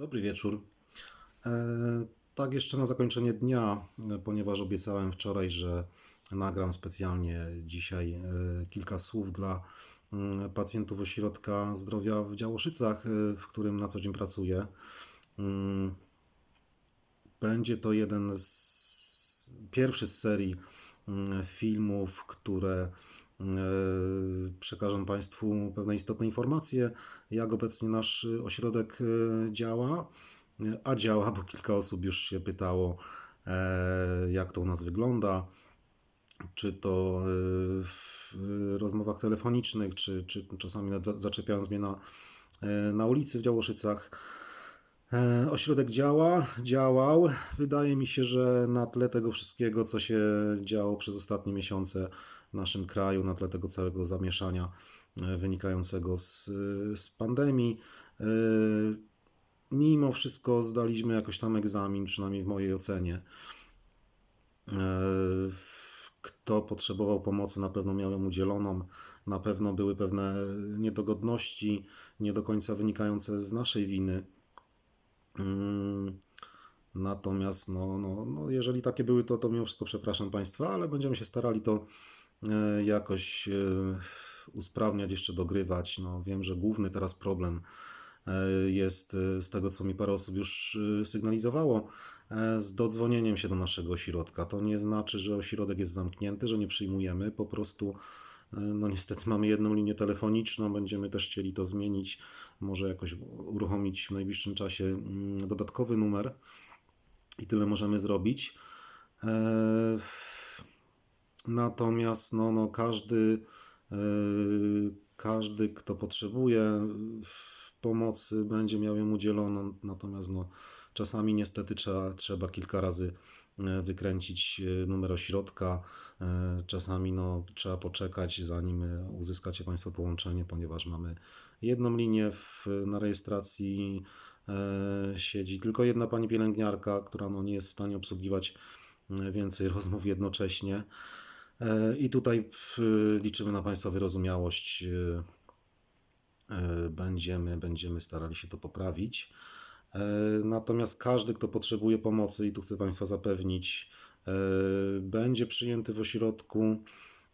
Dobry wieczór. E, tak, jeszcze na zakończenie dnia, ponieważ obiecałem wczoraj, że nagram specjalnie dzisiaj e, kilka słów dla mm, pacjentów Ośrodka Zdrowia w Działoszycach, e, w którym na co dzień pracuję. Mm, Będzie to jeden z pierwszy z serii mm, filmów, które e, przekażą Państwu pewne istotne informacje, jak obecnie nasz ośrodek e, działa. A działa, bo kilka osób już się pytało, e, jak to u nas wygląda, czy to w rozmowach telefonicznych, czy, czy czasami zaczepiając mnie na, na ulicy w Działoszycach. E, Ośrodek działa, działał. Wydaje mi się, że na tle tego wszystkiego, co się działo przez ostatnie miesiące w naszym kraju, na tle tego całego zamieszania e, wynikającego z, z pandemii, e, mimo wszystko zdaliśmy jakoś tam egzamin, przynajmniej w mojej ocenie. Kto potrzebował pomocy, na pewno miał ją udzieloną. Na pewno były pewne niedogodności, nie do końca wynikające z naszej winy. Mm, Natomiast, no, no, no, jeżeli takie były, to, to mimo wszystko przepraszam Państwa, ale będziemy się starali to e, jakoś e, usprawniać, jeszcze dogrywać. No, wiem, że główny teraz problem e, jest z tego, co mi parę osób już sygnalizowało, z dodzwonieniem się do naszego ośrodka. To nie znaczy, że ośrodek jest zamknięty, że nie przyjmujemy, po prostu no niestety mamy jedną linię telefoniczną, będziemy też chcieli to zmienić, może jakoś uruchomić w najbliższym czasie mm, dodatkowy numer i tyle możemy zrobić. E, Natomiast no, no każdy, e, każdy, kto potrzebuje pomocy, będzie miał ją udzieloną. Natomiast no, czasami niestety trzeba, trzeba kilka razy e, wykręcić e, numer ośrodka. E, Czasami no, trzeba poczekać, zanim uzyskacie Państwo połączenie, ponieważ mamy jedną linię w, na rejestracji. Siedzi tylko jedna pani pielęgniarka, która no, nie jest w stanie obsługiwać więcej rozmów jednocześnie. I tutaj liczymy na Państwa wyrozumiałość. Będziemy, będziemy starali się to poprawić. E, Natomiast każdy, kto potrzebuje pomocy, i tu chcę Państwa zapewnić, e, będzie przyjęty w ośrodku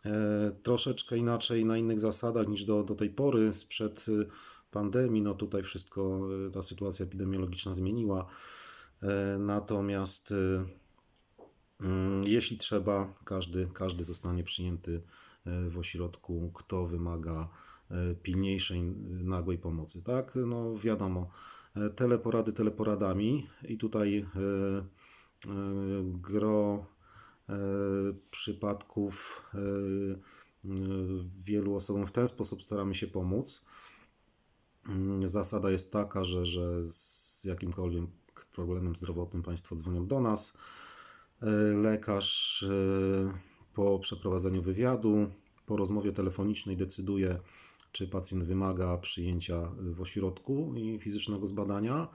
e, troszeczkę inaczej, na innych zasadach niż do, do tej pory, sprzed pandemii. No tutaj wszystko, ta sytuacja epidemiologiczna zmieniła. Natomiast Mm, Jeśli trzeba, każdy, każdy zostanie przyjęty w ośrodku, kto wymaga pilniejszej, nagłej pomocy. Tak, no wiadomo, teleporady teleporadami i tutaj e, e, gro e, przypadków wielu osobom w ten sposób staramy się pomóc. Mm, Zasada jest taka, że, że z jakimkolwiek problemem zdrowotnym Państwo dzwonią do nas. Lekarz po przeprowadzeniu wywiadu, po rozmowie telefonicznej decyduje, czy pacjent wymaga przyjęcia w ośrodku i fizycznego zbadania,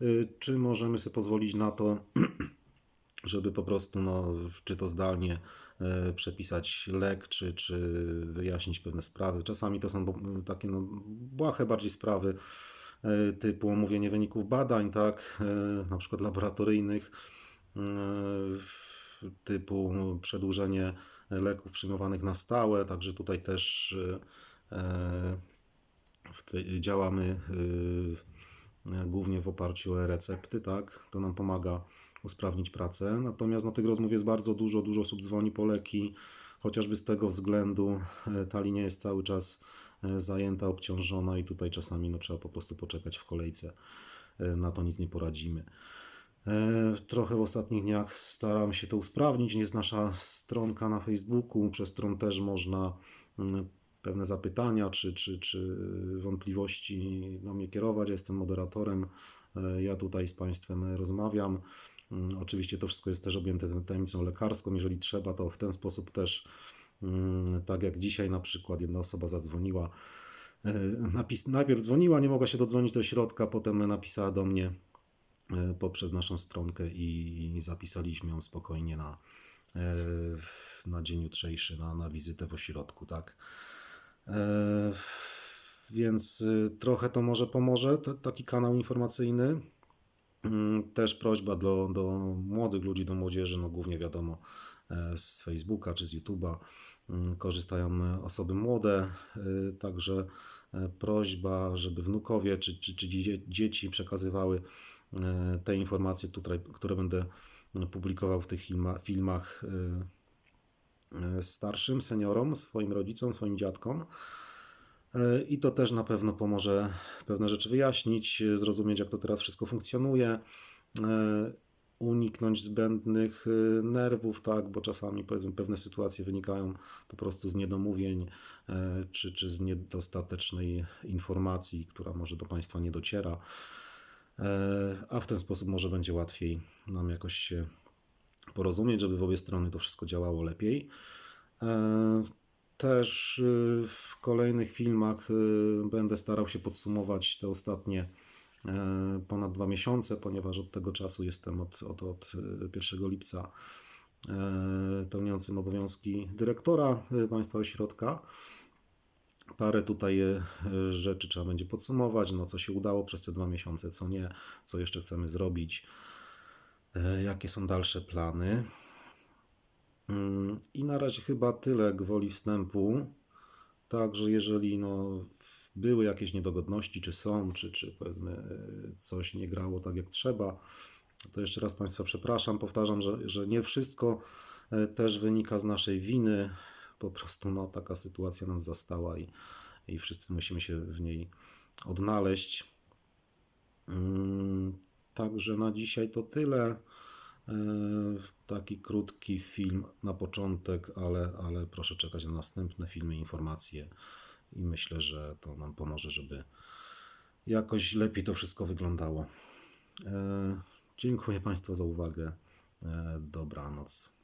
e, czy możemy sobie pozwolić na to, żeby po prostu, no, czy to zdalnie e, przepisać lek, czy, czy wyjaśnić pewne sprawy. Czasami to są takie no, błahe bardziej sprawy, typu omówienie wyników badań, tak, na przykład laboratoryjnych, typu przedłużenie leków przyjmowanych na stałe, także tutaj też działamy y, głównie w oparciu o e-recepty, tak? To nam pomaga usprawnić pracę. Natomiast no, tych rozmów jest bardzo dużo, dużo osób dzwoni po leki, chociażby z tego względu e, ta linia jest cały czas e, zajęta, obciążona i tutaj czasami no, trzeba po prostu poczekać w kolejce. E, Na to nic nie poradzimy. E, Trochę w ostatnich dniach staram się to usprawnić. Jest nasza stronka na Facebooku, przez którą też można mm, pewne zapytania czy, czy, czy wątpliwości do mnie kierować. Ja jestem moderatorem. E, Ja tutaj z Państwem rozmawiam. Mm, Oczywiście to wszystko jest też objęte tajemnicą lekarską. Jeżeli trzeba, to w ten sposób też, mm, tak jak dzisiaj na przykład jedna osoba zadzwoniła. e, Napis, najpierw dzwoniła, nie mogła się dodzwonić do środka, potem napisała do mnie e, poprzez naszą stronkę i zapisaliśmy ją spokojnie na, na dzień jutrzejszy, na, na wizytę w ośrodku, tak. E, Więc y, trochę to może pomoże, taki kanał informacyjny. Mm, Też prośba do, do młodych ludzi, do młodzieży, no głównie wiadomo e, z Facebooka czy z YouTube'a mm, korzystają e, osoby młode, także prośba, żeby wnukowie czy, czy, czy dzie- dzieci przekazywały te informacje, tutaj, które będę publikował w tych filma, filmach starszym seniorom, swoim rodzicom, swoim dziadkom. E, I to też na pewno pomoże pewne rzeczy wyjaśnić, e, zrozumieć, jak to teraz wszystko funkcjonuje, e, uniknąć zbędnych e, nerwów, tak, bo czasami powiedzmy pewne sytuacje wynikają po prostu z niedomówień e, czy, czy z niedostatecznej informacji, która może do Państwa nie dociera, E, a w ten sposób może będzie łatwiej nam jakoś się porozumieć, żeby w obie strony to wszystko działało lepiej. E, Też y, w kolejnych filmach y, będę starał się podsumować te ostatnie e, ponad dwa miesiące, ponieważ od tego czasu jestem od, od, od y, 1 lipca e, pełniącym obowiązki dyrektora Państwa Ośrodka. Parę tutaj e, rzeczy trzeba będzie podsumować, no co się udało przez te dwa miesiące, co nie, co jeszcze chcemy zrobić, e, jakie są dalsze plany. Mm, I na razie chyba tyle gwoli wstępu. Także jeżeli no, były jakieś niedogodności, czy są, czy, czy powiedzmy e, coś nie grało tak jak trzeba, to jeszcze raz Państwa przepraszam. Powtarzam, że, że nie wszystko e, też wynika z naszej winy. Po prostu no, taka sytuacja nas zastała i, i wszyscy musimy się w niej odnaleźć. Także na dzisiaj to tyle. E, Taki krótki film na początek, ale, ale proszę czekać na następne filmy, informacje i myślę, że to nam pomoże, żeby jakoś lepiej to wszystko wyglądało. E, Dziękuję Państwu za uwagę. E, Dobranoc.